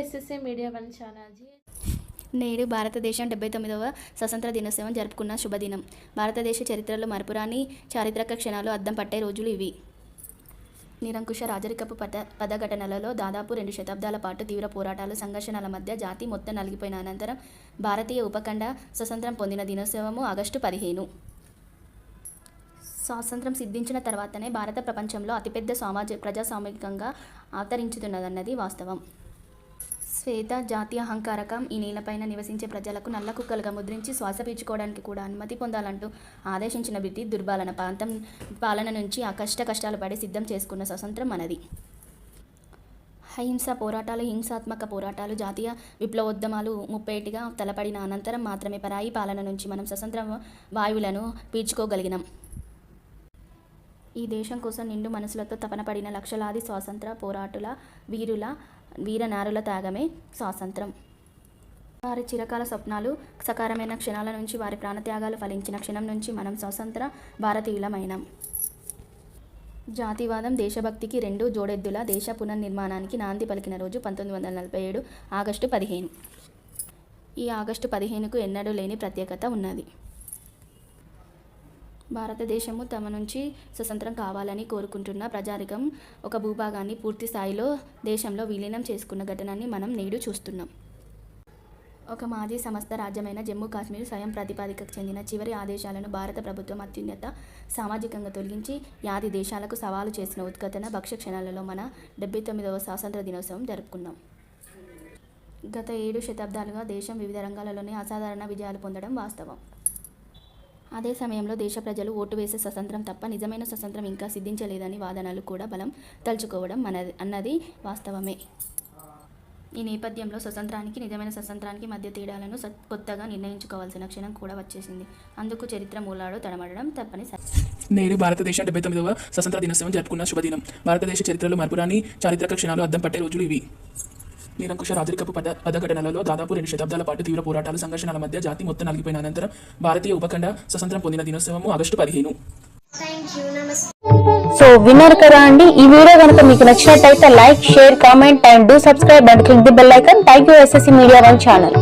SSA media one channel నేడు భారతదేశం డెబ్బై తొమ్మిదవ స్వతంత్ర దినోత్సవం జరుపుకున్న శుభదినం. భారతదేశ చరిత్రలో మరపురాని చారిత్రక క్షణాలు అద్దం పట్టే రోజులు ఇవి. నిరంకుశ రాజరికపు పద పదఘటనలలో దాదాపు రెండు శతాబ్దాల పాటు తీవ్ర పోరాటాలు సంఘర్షణల మధ్య జాతి మొత్తం నలిగిపోయిన అనంతరం భారతీయ ఉపఖండ స్వతంత్రం పొందిన దినోత్సవము ఆగస్టు పదిహేను. స్వాతంత్రం సిద్ధించిన తర్వాతనే భారత ప్రపంచంలో అతిపెద్ద సామాజిక ప్రజాస్వామికంగా అవతరించుతున్నదన్నది వాస్తవం. శ్వేత జాతీయ అహంకారకం ఈ నేలపైన నివసించే ప్రజలకు నల్ల కుక్కలుగా ముద్రించి శ్వాస పీల్చుకోవడానికి కూడా అనుమతి పొందాలంటూ ఆదేశించిన బ్రిటిష్ దుర్బాలన ప్రాంతం పాలన నుంచి ఆ కష్ట కష్టాలు పడి సిద్ధం చేసుకున్న స్వతంత్రం మనది. అహింస పోరాటాలు హింసాత్మక పోరాటాలు జాతీయ విప్లవోద్యమాలు ముప్పేటిగా తలపడిన అనంతరం మాత్రమే పరాయి పాలన నుంచి మనం స్వతంత్ర వాయువులను పీల్చుకోగలిగినాం. ఈ దేశం కోసం నిండు మనసులతో తపన పడిన లక్షలాది స్వాతంత్ర పోరాటుల వీరుల వీరనారుల త్యాగమే స్వాతంత్రం. వారి చిరకాల స్వప్నాలు సకారమైన క్షణాల నుంచి వారి ప్రాణత్యాగాలు ఫలించిన క్షణం నుంచి మనం స్వతంత్ర భారతీయులమైనాం. జాతివాదం దేశభక్తికి రెండు జోడెద్దుల దేశ పునర్నిర్మాణానికి నాంది పలికిన రోజు పంతొమ్మిది వందల నలభై ఏడు ఆగస్టు పదిహేను. ఈ ఆగస్టు పదిహేనుకు ఎన్నడూ లేని ప్రత్యేకత ఉన్నది. భారతదేశము తమ నుంచి స్వతంత్రం కావాలని కోరుకుంటున్న ప్రజారికం ఒక భూభాగాన్ని పూర్తి స్థాయిలో దేశంలో విలీనం చేసుకున్న ఘటనని మనం నేడు చూస్తున్నాం. ఒక మాజీ సంస్థ రాజ్యమైన జమ్మూ కాశ్మీర్ స్వయం ప్రతిపాదికకు చెందిన చివరి ఆదేశాలను భారత ప్రభుత్వం అత్యున్నత సామాజికంగా తొలగించి యాది దేశాలకు సవాలు చేసిన ఉత్కటన భక్ష్య క్షణాలలో మన డెబ్బై తొమ్మిదవ స్వాతంత్ర దినోత్సవం జరుపుకున్నాం. గత ఏడు శతాబ్దాలుగా దేశం వివిధ రంగాలలోనే అసాధారణ విజయాలు పొందడం వాస్తవం. అదే సమయంలో దేశ ప్రజలు ఓటు వేసే స్వతంత్రం తప్ప నిజమైన స్వతంత్రం ఇంకా సిద్ధించలేదని వాదనలు కూడా బలం తలుచుకోవడం మనది అన్నది వాస్తవమే. ఈ నేపథ్యంలో స్వతంత్రానికి నిజమైన స్వతంత్రానికి మధ్య తేడాలను కొత్తగా నిర్ణయించుకోవాల్సిన క్షణం కూడా వచ్చేసింది. అందుకు చరిత్ర మూలాలు తడమడడం తప్పనిసరి నేడు భారతదేశం డెబ్బై తొమ్మిదవ స్వతంత్ర దినోత్సవం జరుపుకున్న శుభదినం. భారతదేశ చరిత్రలో మరపురాని చారిత్రక క్షణాలు అద్దం పట్టే రోజులు ఇవి. నిరంకుశ రాజరికపు పద పదఘటనలలో దాదాపు రెండు శతాబ్దాల పాటు తీవ్ర పోరాటాలు సంఘర్షణల మధ్య జాతి మొత్తం నలిగిపోయిన అనంతరం భారతీయ ఉపఖండ స్వతంత్రం పొందిన దినోత్సవము ఆగస్టు పదిహేను. సో విన్నారు కదా అండి. ఈ వీడియో కనుక మీకు నచ్చినట్టయితే like share comment and do subscribe and click the bell icon thank you SSC media one channel